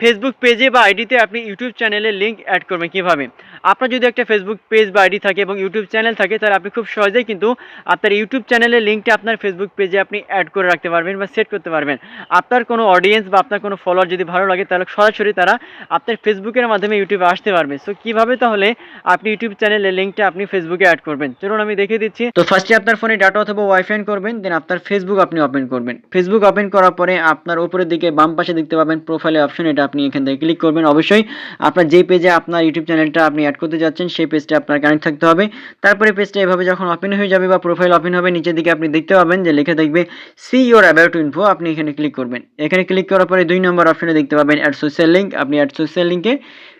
Facebook পেজে বা আইডিতে আপনি ইউটিউব চ্যানেলের লিঙ্ক অ্যাড করবেন কীভাবে আপনার যদি একটা ফেসবুক পেজ বা আইডি থাকে এবং ইউটিউব চ্যানেল থাকে, তাহলে আপনি খুব সহজেই কিন্তু আপনার ইউটিউব চ্যানেলের লিঙ্কটা আপনার ফেসবুক পেজে আপনি অ্যাড করে রাখতে পারবেন বা সেট করতে পারবেন। আপনার কোনো অডিয়েন্স বা আপনার কোনো ফলোয়ার যদি ভালো লাগে, তাহলে সরাসরি তারা আপনার ফেসবুকের মাধ্যমে ইউটিউবে আসতে পারবে। সো কীভাবে তাহলে আপনি ইউটিউব চ্যানেলের লিঙ্কটা আপনি ফেসবুকে অ্যাড করবেন? চলুন আমি দেখিয়ে দিচ্ছি। তো ফার্স্টে আপনার ফোনে ডাটা অথবা ওয়াইফাই করবেন দেন আপনার ফেসবুক আপনি ওপেন করবেন। ফেসবুক ওপেন করার পরে আপনার উপরের দিকে বাম পাশে দেখতে পাবেন প্রোফাইলে অপশন এটা আপনি এখান থেকে ক্লিক করবেন। অবশ্যই আপনার যেই পেজে আপনার ইউটিউব চ্যানেলটা আপনি অ্যাড করতে যাচ্ছেন, সেই পেজটা আপনার কানেক্ট থাকতে হবে। তারপরে পেজটা এভাবে যখন ওপেন হয়ে যাবে বা প্রোফাইল ওপেন হবে, নিচের দিকে আপনি দেখতে পাবেন যে লেখা দেখবে সি ইউর অ্যাবাউট ইনফো আপনি এখানে ক্লিক করবেন। এখানে ক্লিক করার পরে দুই নম্বর অপশনে দেখতে পাবেন অ্যাড সোশ্যাল লিঙ্ক আপনি অ্যাড সোশ্যাল লিঙ্কে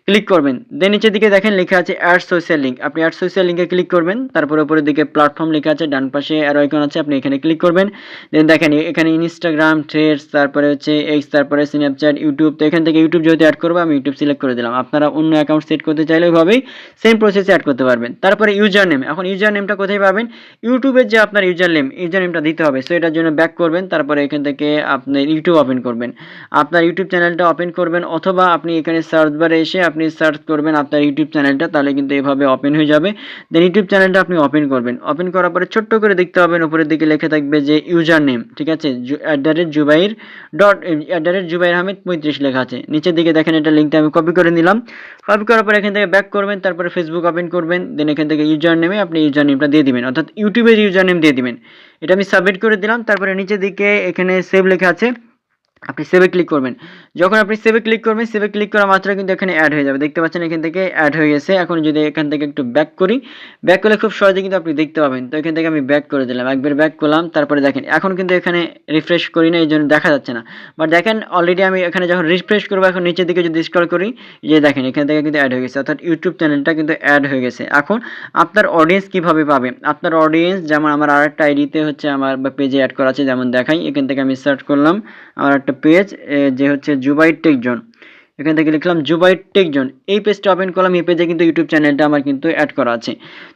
ক্লিক করবেন। দেন নিচের দিকে দেখেন লেখা আছে অ্যাড সোশ্যাল লিঙ্ক আপনি অ্যাড সোশ্যাল লিঙ্কে ক্লিক করবেন, তারপর উপরের দিকে প্ল্যাটফর্ম লেখা আছে, ডান পাশে আর আইকন আছে, আপনি এখানে ক্লিক করবেন। দেন দেখেন, এখানে ইনস্টাগ্রাম থ্রেডস তারপরে হচ্ছে এক্স তারপরে স্ন্যাপচ্যাট ইউটিউব তো এখান থেকে ইউটিউব যেহেতু অ্যাড করব, আমি ইউটিউব সিলেক্ট করে দিলাম। আপনারা অন্য অ্যাকাউন্ট সেট করতে চাইলে ওইভাবেই সেম প্রসেসে অ্যাড করতে পারবেন। তারপরে ইউজার নেম এখন ইউজার নেমটা কোথায় পাবেন? ইউটিউবের যে আপনার ইউজার নেম ইউজার নেমটা দিতে হবে। সো এটার জন্য ব্যাক করবেন, তারপরে এখান থেকে আপনি ইউটিউব ওপেন করবেন। আপনার ইউটিউব চ্যানেলটা ওপেন করবেন, অথবা আপনি এখানে সার্চ বারে এসে আপনি সার্চ করবেন আপনার ইউটিউব চ্যানেলটা তাহলে কিন্তু এভাবে ওপেন হয়ে যাবে। দেন ইউটিউব চ্যানেলটা আপনি ওপেন করবেন। ওপেন করার পরে ছোট্ট করে দেখতে পাবেন, উপরের দিকে লেখা থাকবে যে ইউজার নেম ঠিক আছে? At the rate Zubair dot Zubair পঁয়ত্রিশ লেখা আছে। নিচের দিকে দেখেন এটা লিঙ্কটা আমি কপি করে নিলাম। কপি করার পরে এখান থেকে ব্যাক করবেন, তারপরে ফেসবুক ওপেন করবেন দেন এখান থেকে ইউজার নেমে আপনি ইউজার নেমটা দিয়ে দিবেন। অর্থাৎ ইউটিউবের ইউজার নেম দিয়ে দিবেন। এটা আমি সাবমিট করে দিলাম, তারপরে নিচের দিকে এখানে সেভ লেখা আছে। আপনি সেভে ক্লিক করবেন। যখন আপনি সেভে ক্লিক করবেন সেভে ক্লিক করা মাত্র কিন্তু এখানে অ্যাড হয়ে যাবে। দেখতে পাচ্ছেন এখান থেকে অ্যাড হয়ে গেছে। এখন যদি এখান থেকে একটু ব্যাক করি ব্যাক করলে খুব সহজে কিন্তু আপনি দেখতে পাবেন। তো এখান থেকে আমি ব্যাক করে দিলাম। একবার ব্যাক করলাম, তারপরে দেখেন, এখন কিন্তু এখানে রিফ্রেশ করি না এই জন্য দেখা যাচ্ছে না। বাট দেখেন অলরেডি আমি এখানে যখন রিফ্রেশ করব, এখন নিচের দিকে যদি স্ক্রল করি, যে দেখেন, এখান থেকে কিন্তু অ্যাড হয়ে গেছে। অর্থাৎ ইউটিউব চ্যানেলটা কিন্তু অ্যাড হয়ে গেছে। এখন আপনার অডিয়েন্স কীভাবে পাবে? আপনার অডিয়েন্স যেমন আমার আরেকটা আইডিতে হচ্ছে আমার পেজে অ্যাড করা আছে, যেমন দেখাই। এখান থেকে আমি সার্চ করলাম। আমার একটা পেজ যে হচ্ছে জুবাই টেকজন এখান থেকে লিখলাম, জুবাই টেকজন এই পেজটা ওপেন করলাম, এই পেজে কিন্তু ইউটিউব চ্যানেলটা আমার কিন্তু অ্যাড করা আছে।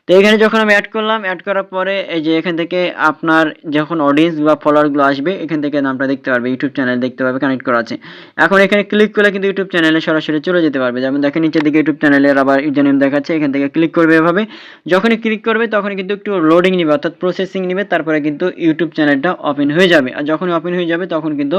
তো এখানে যখন আমি অ্যাড করলাম অ্যাড করার পরে এই যে এখান থেকে আপনার যখন অডিয়েন্স বা ফলোয়ারগুলো আসবে, এখান থেকে নামটা দেখতে পারবে ইউটিউব চ্যানেল দেখতে পাবে কানেক্ট করা আছে। এখন এখানে ক্লিক করলে কিন্তু ইউটিউব চ্যানেলে সরাসরি চলে যেতে পারবে। যেমন দেখেন, নিচের দিকে ইউটিউব চ্যানেলের আবার ইউজার নেম দেখাচ্ছে, এখান থেকে ক্লিক করবে এভাবে। যখনই ক্লিক করবে তখন কিন্তু একটু লোডিং নিবে, অর্থাৎ প্রসেসিং নিবে, তারপরে কিন্তু ইউটিউব চ্যানেলটা ওপেন হয়ে যাবে। আর যখনই ওপেন হয়ে যাবে, তখন কিন্তু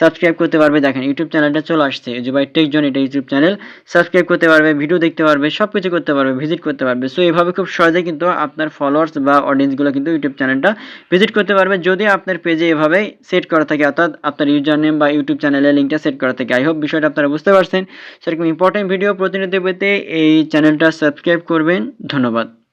সাবস্ক্রাইব করতে পারবে। দেখেন ইউটিউব চ্যানেলটা চলে আসছে যে টেকজন এটা ইউটিউব চ্যানেল। সাবস্ক্রাইব করতে পারবে, ভিডিও দেখতে পারবে সব কিছু করতে পারবে, ভিজিট করতে পারবে। সো এভাবে খুব সহজে কিন্তু আপনার ফলোয়ার্স বা অডিয়েন্সগুলো কিন্তু ইউটিউব চ্যানেলটা ভিজিট করতে পারবে। যদি আপনার পেজে এভাবে সেট করা থাকে, অর্থাৎ আপনার ইউজার নেম বা ইউটিউব চ্যানেলের লিঙ্কটা সেট করা থাকে আই হোপ বিষয়টা আপনারা বুঝতে পারছেন। সেরকম ইম্পর্টেন্ট ভিডিও প্রতিনিধি পেতে এই চ্যানেলটা সাবস্ক্রাইব করবেন। ধন্যবাদ।